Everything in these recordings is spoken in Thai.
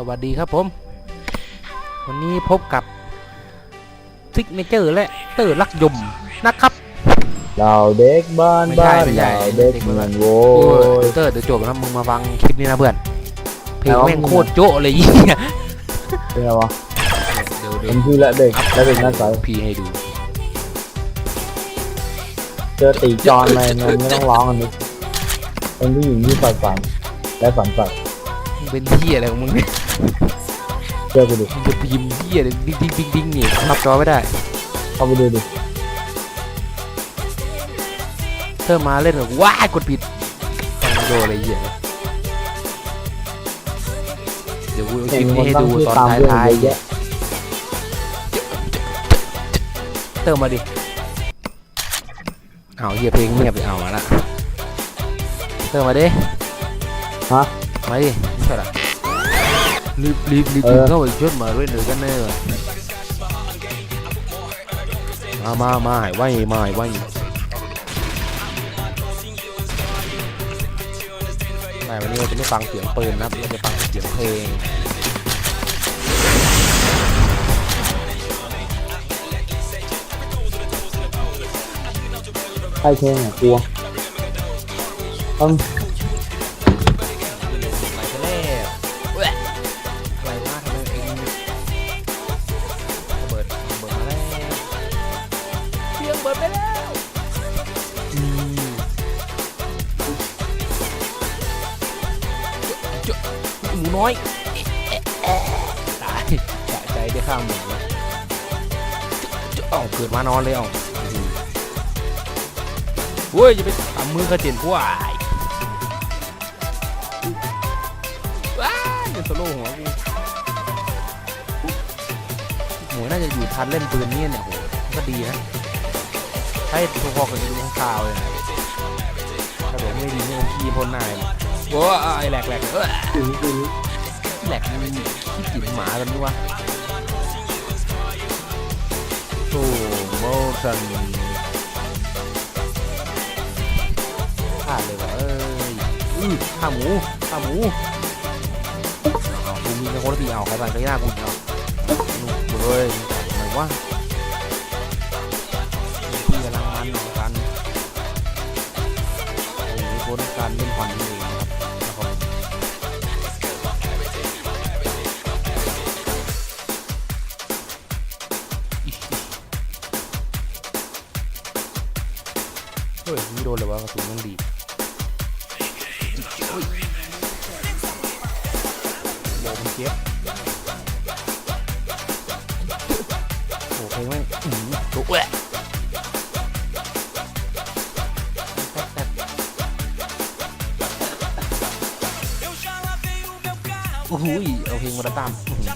สวัสดีครับผม วันนี้พบกับซิกเนเจอร์และเตอร์ลักยมนะครับ เราเด็กบ้านไม่ใช่บ้านไม่ใช่ เราเด็กเด็กเมืบ้าอนงโว้โอ้ยยเตอร์เดี๋ยวจบแล้วมึงมาฟังคลิปนี้นะเพื่อน เพลงแล้วแม่งโคตรโจ๊ะเลยยี่เนี่ยเป็นไงวะเดี๋ยวเดี๋ยเป็วนพี่และเด็กและเด็กหน้าใสพี่ให้ดู เจอตีจอนไปมันไม่ต้องร้องอันนี้เป็นผู้หญิงที่ใฝ่ฝันและฝันใฝ่มึงเป็นเหี้ยอะไรของมึงเนี่ย เจอไปดิมึงจะพิมพ์เหี้ยอะไรดิ้งดิ้งดิ้งดิ้งนี่ทับจอไม่ได้เข้าไปดูดิเธอมาเล่นแบบว้ายกดผิดฟังโดอะไรเหี้ยเดี๋ยวกูเอาคเห็ลินปคนี้นให้ตั้งดูชื่อตอนตามเพื่อนท้ายเยอะแยะๆเติมมาดิ เอาเหี้ยเพลงเงียบไปเอามาละเติมมาดิ ฮะมาดิไม่ใช่หรอ รีบรีบรีบเออเข้าไปช่วยมาด้วยหนึ่งกันแน่เลยมามามาหายไหวมาหายไหวไม่วันนี้เราจะไม่ฟังเสียงปืนนะครับเราจะฟังเสียงเพลงใครเพลงอะกลัวต้อง เสียงเบิดไปแล้วอืมเจ้าหมูน้อยตายสะใจได้ข้าวหมูเลยเจ้าเอ้าเกิดมานอนเลยเอ้าเว้ยจะไปทำมือกระเจ็นกวายว้ายเดี๋ยวโซโล่หัวกูหมูน่าจะอยู่ทันเล่นปืนเนี่ยเนี่ยโหก็ดีนะ ให้พอๆกันดูข้างข่าวเลยนะถ้าผมไม่ดีเนี่ยขี้พ่นหน้าเลยโว้ยไอ้แหลกแหลกเอ้ยถึงถึงแหลกมันขี้จิ๋มหมากันด้วยวะโอ้โมชันพลาดเลยวะเอ้ยอื้อข้าหมูข้าหมูกูมีแต่คนละปีเอาใครไปก็ยากกูเอาลูกเลยไหนวะ โอ้นการเล่นควันนี่เองนะครับนะครับเฮ้ยไม่โดนเลยวะกระสุนมันดีดโอ้ยโบมันเจ็บโอ้เพลงแม่งอื้อหือตุ๊แห โอ้โหเอาเพลงมาตามอื้อหือ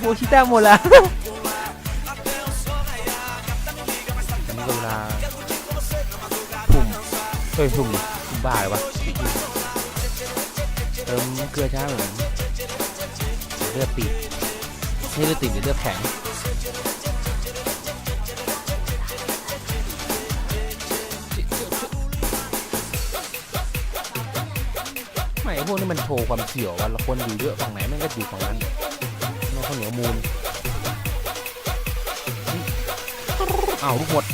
โบชิต้าหมดละอันนี้ก็เวลาพุ่มเฮ้ยพุ่มผุ่มบ้าเลยวะเติมเกลือช้าเหมือนเลือดติด ไม่เลือดติดหรือเลือดแข็งไม่พวกนี้มันโชว์ความเสี่ยววันละคนอยู่เยอะฝั่งไหนแม่งก็อยู่ฝั่งนั้นน้องข้าวเหนียวมูลอ้าวลูกหมด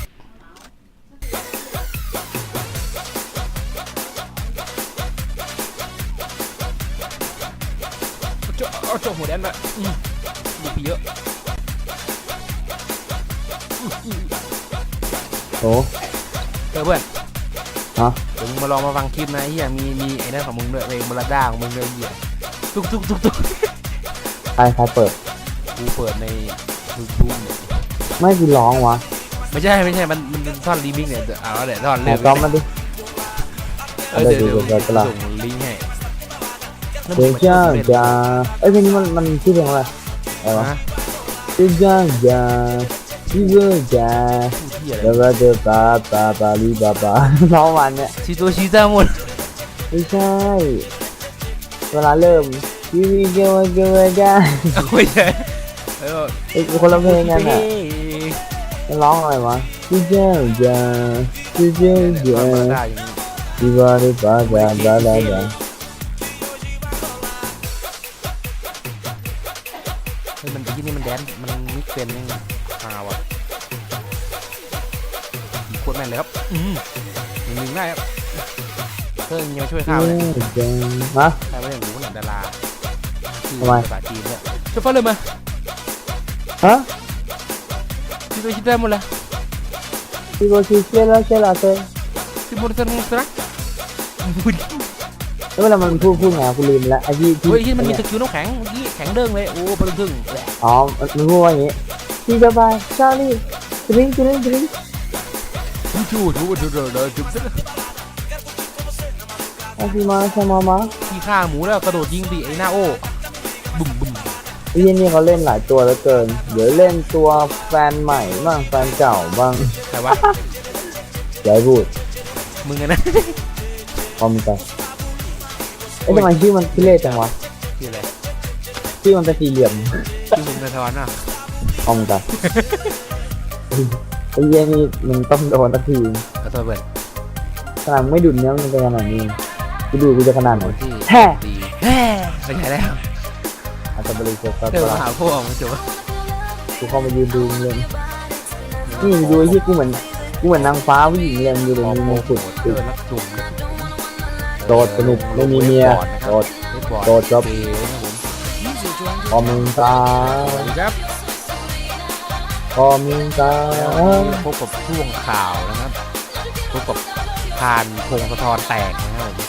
เจ้าเอาจ้าหัวแดนมา อืมดูปีเยอะโอ้เออเพื่อนฮะเดี๋ยวมึงมาลองมาฟังคลิปนะไอ้เฮียมีมีไอ้นั่นของมึงด้วยเพลงบลาด้าของมึงด้วยไอ้เฮียตุกตุกตุกตุกใครใครเปิดกูเปิดในยูทูบเนี่ยไม่กูร้องวะไม่ใช่ไม่ใช่มันมันเป็นท่อนรีมิกซ์เนี่ยเดี๋ยวเอาเดี๋ยวท่อนไหนเลือกซ้อมมาดิเออเดี๋ยวเดี๋ยวเดี๋ยวเดี๋ยวเดี๋ยวส่งลิงก์ให้แล้วเดี๋มึยวงจ้าเล่นจ้าเอ้ยเพลงนี้มันมันชื่อเพลงอะไร อะไรวะนะเดี๋ยวจ้าจ้าชื่อเรื่องจ้าพูดที่อะไรเดี๋ยวก็เดี๋ยวปาปาปาลีปาปาร้องวันเนี่ยชิโตชิต้าหมดไม่ใช่ เวลาเริ่ม Here we go again again ไม่ใช่เออไอ้ยคนละเพลงกันอะมันร้องอะไรวะจีเจ้าจ้าจีเจ้าเนี่ยจ้ามาได้อย่างนี้จีบาริบาจ้าบาลา นที่นี่มันแดนซ์มันมิกเป็นยังฮาวอะโคตรแม่นเลยครับ อืมหนึ่งหนึ่งได้ครับเพิ่งยังมาช่วยข้าวเลยจ้าฮะใครไม่ได้รู้หนังดาราชื่อทำไมภาษาจีนเนี่ยช่วยฟังเลยมาฮะที่ตัวคิดได้หมดเลยจีบาชิเชล่าเชล่าเต้ที่มดเซนมุสระบุญแล้วเวลามันพูดพูดไงกูลืมแล้วไอ้ที่ที่เฮ้ยที่มันมีสกิลน้ำแข็งเมื่อกี้แข็งเด้งเลยโอ้ปลึงทึ่งแหละ อ๋อมันมันพูดว่าอย่างงี้จีบาชาลีดริงดริงดริงจูจูจูจูจูจูจูอาซิมาชามามาที่ฆ่าหมูแล้วกระโดดยิงปีไอ้หน้าโอ้บุ้มบุ้มไอ้ยี่นี่เขาเล่นหลายตัวเหลือเกิน เดี๋ยวเล่นตัวแฟนใหม่บ้างแฟนเก่าบ้างใครวะอย่าให้พูด มึงไงนะพอมีไปเอ้ยทำไมชื่อมันพิเรศจังวะชื่ออะไรชื่อมันเป็นสี่เหลี่ยม ชื่อมึงนายทวันอะพอมีไปไอ้ยี่นี่มันต้องโดนสักทีขอโทษเบิร์ดขนาดไม่ดุนเนี้ยมันเป็นขนาดนี้กูดูกูจะขนาดไหนที่แฮ่ดีแฮ่เป็นไงแล้วอาจจะบริสุทธิ์ก็เดี๋ยวได้มาหาพวกมึงจูกูเข้ามายืนดูมึงเลยนี่ดูไอ้ที่กูเหมือนกูเหมือนนางฟ้าผู้หญิงเลยมึงดูเลยมีมงกุฎเดินแล้วจุ่มแล้วจุ่มโดดสนุกไม่มีเมียโดดโดดครับเบย์นะ ครับผมพอมึงตาสวัสดีครับพอมึงตาพบกับช่วงข่าวนะครับพบกับพานพงศธรแตกนะครับผม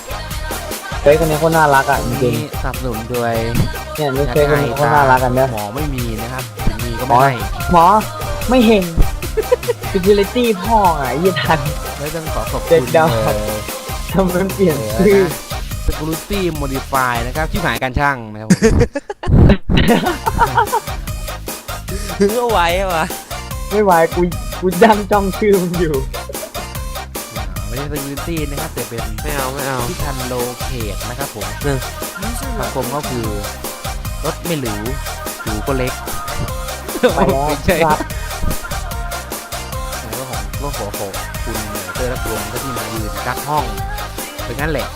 เฟซคนนี้เขาน่ารักอะจริงนี่สนับสนุนโดยๆเนี่ยนี่เฟซคนนี้เขาน่ารักกันนะหมอไม่มีนะครับถึงมีก็ไม่ให้หมอไม่เห็น security พ่อไงยี่ทันไม่ต้องขอขอบเด็คุกณดาวเออทำมันเปลี่ยนเอชื่ออ security modify นะครับที่หมายการช่างนะครับผมถึงเอาไว้วะไม่ไหวกูกูยังจ้องชื่อมันอยู่ไม่ใช่ security นะครับแต่เป็นไม่เอาไม่เอาที่ทันโลเคทนะครับผมเออคำคมก็คือรถไม่หรูหรูก็เล็กไปแล้วไม่ใช่ครับในเรื่องของโลกหัวโขกคุณเตอร์รักลมก็ที่มายืนกักห้องเป็นงั้นแหละ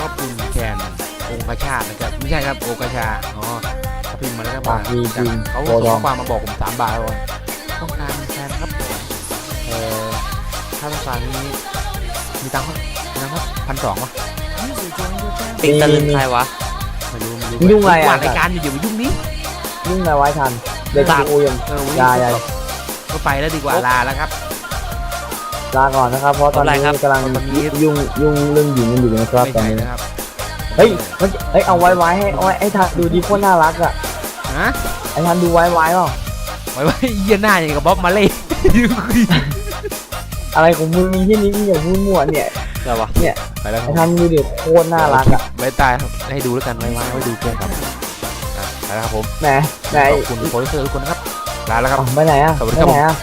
ก็คุณแคนองคชาตินะครับไม่ใช่ครับโอกาชาอ๋อเขาพิมพ์มาแล้วครับปากดีจริงเขาโบส่งดอข้องความมาบอกผมสามบาทเลยต้องการแคนครับผมเออถ้าต้องการนี้มีตังค์ครับมีตังค์ครับพันสองวะติงตะลึงใครวะไม่รู้ไม่รู้ยุ่งอะไรวาอะดรายการอยู่เดี๋ยวมายุ่งนี้ยุ่งอะไรไว้ทันเด็กกูยังเออวันอย่านี้อย่าก็ไปแล้วดีกว่าลาแล้วครับ ลาก่อนนะครับ เพราะตอนนี้กำลังตอนนี้ยุ่งยุ่งเรื่องหญิงกันอยู่นะครับไม่ตอนใช่นี้นะครับเฮ้ยมันเฮ้ยเอาไว้ไว้ให้เอาไว้ไอ้ทันดูดีโคตรน่ารักอะฮะไอ้ทันดูไว้ไว้เปล่าไว้ไว้เยี่ยหน้าอย่างกับบ๊อบมาเล่อะไรของมึงมีที่นี้มึงอย่าพูดมั่วเนี่ยอะไรวะไปแล้วคไอ้รับทันดูเด็กโคตรน่ารักอะไว้ตายครับให้ดูแล้วกันไว้ไว้ไว้ดูเพื่อนครับอะไปแล้วครับผมแหมไหนขอบคุณโปรดิวเซอร์ทุกคนนะครับลาแล้วครับอ๋อไปไหนอะสวัสไปดีครับไหนอะ